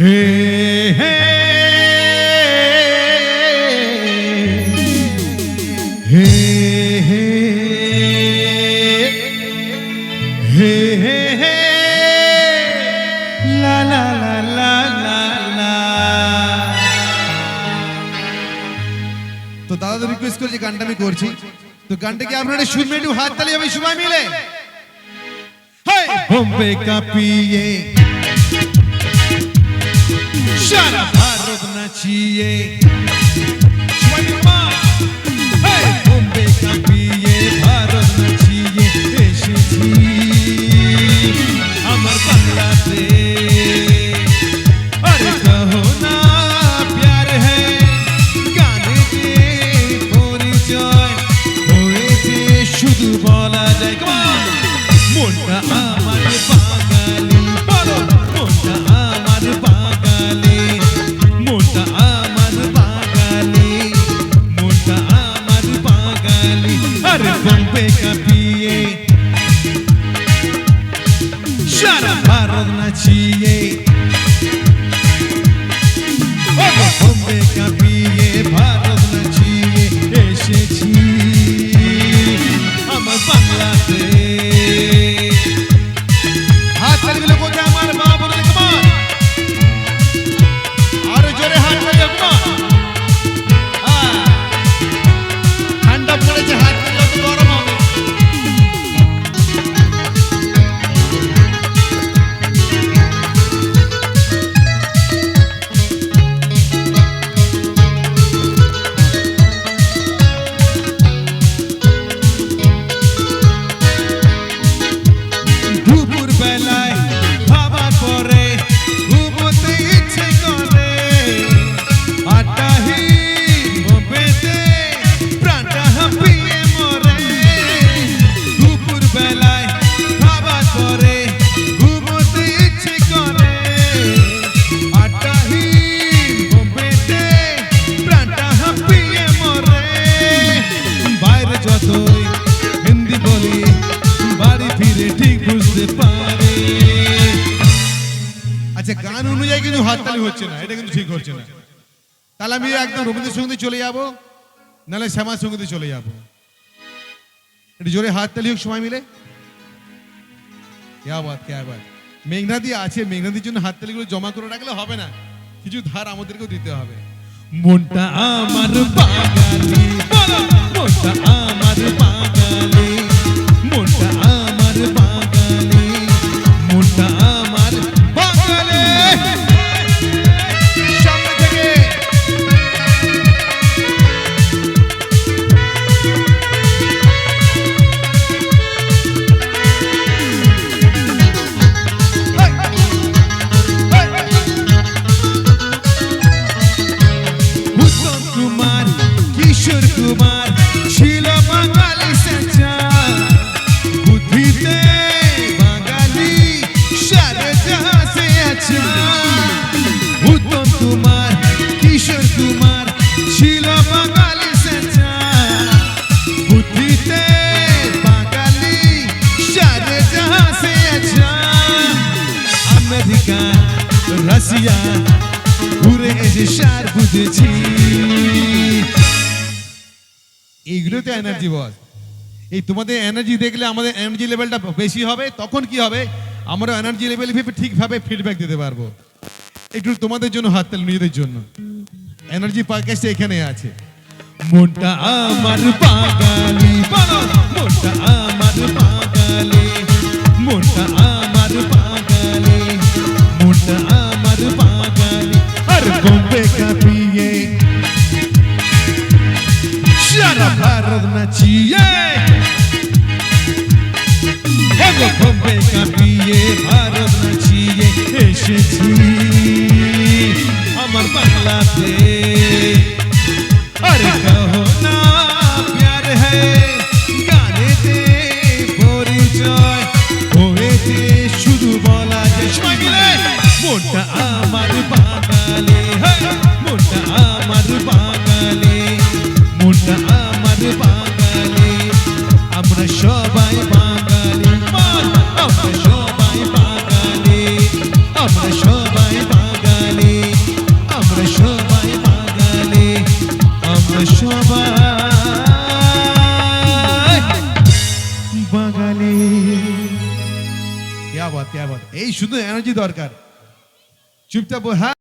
হে হে লা লা লা লা লা তো দাদা রিকোয়েস্ট করছি গানটা আমি করছি। তো গানটা কি আপনারা শুনবেন একটু হাত তালি হবে, সবাই মিলে? বোম্বে নাচিয়ে কাঁপিয়ে সারা ভারত নাচিয়ে ওগো আচ্ছা গান অনুযায়ী কিন্তু হাততালি হচ্ছে না, এটা কিন্তু ঠিক হচ্ছে না। তাহলে আমি একদম রবীন্দ্রসঙ্গীতে চলে যাব, নাহলে শ্যামা সঙ্গীতে চলে যাব। একটু জোরে হাততালি হোক সময় মিলে। মেঘনাদি আছে, মেঘনাদির জন্য হাততালিগুলো জমা করে রাখলে হবে না। কিছু ধার আমাদেরকেও দিতে হবে। মনটা আমার বাঙালি মনটা আমার বাঙালি কুমার ছিল বাঙালি সেচা বুদ্ধিতে বাঙালি সারে জাহাজে আছা। উত্তম কুমার কিশোর কুমার ছিল বাঙালি সেচা বুদ্ধিতে বাঙালি সারে জাহাজে আছা। আমেরিকা, রাশিয়া, ঘুরে এসে সার বুঝেছি। এইগুলো তো এনার্জি বস এই তোমাদের এনার্জি দেখলে আমাদের এনার্জি লেভেলটা বেশি হবে তখন কি হবে? আমরা এনার্জি লেভেল ঠিকভাবে ফিডব্যাক দিতে পারব। একটু তোমাদের জন্য হাত তালি নিজেদের জন্য। এনার্জি প্যাকেজটা এখানে আছে। মনটা আমার বলো, মনটা আমার বাঙালি মনটা সারা ভারত এই শুধু এনার্জি দরকার। চুপচাপ হ্যাঁ?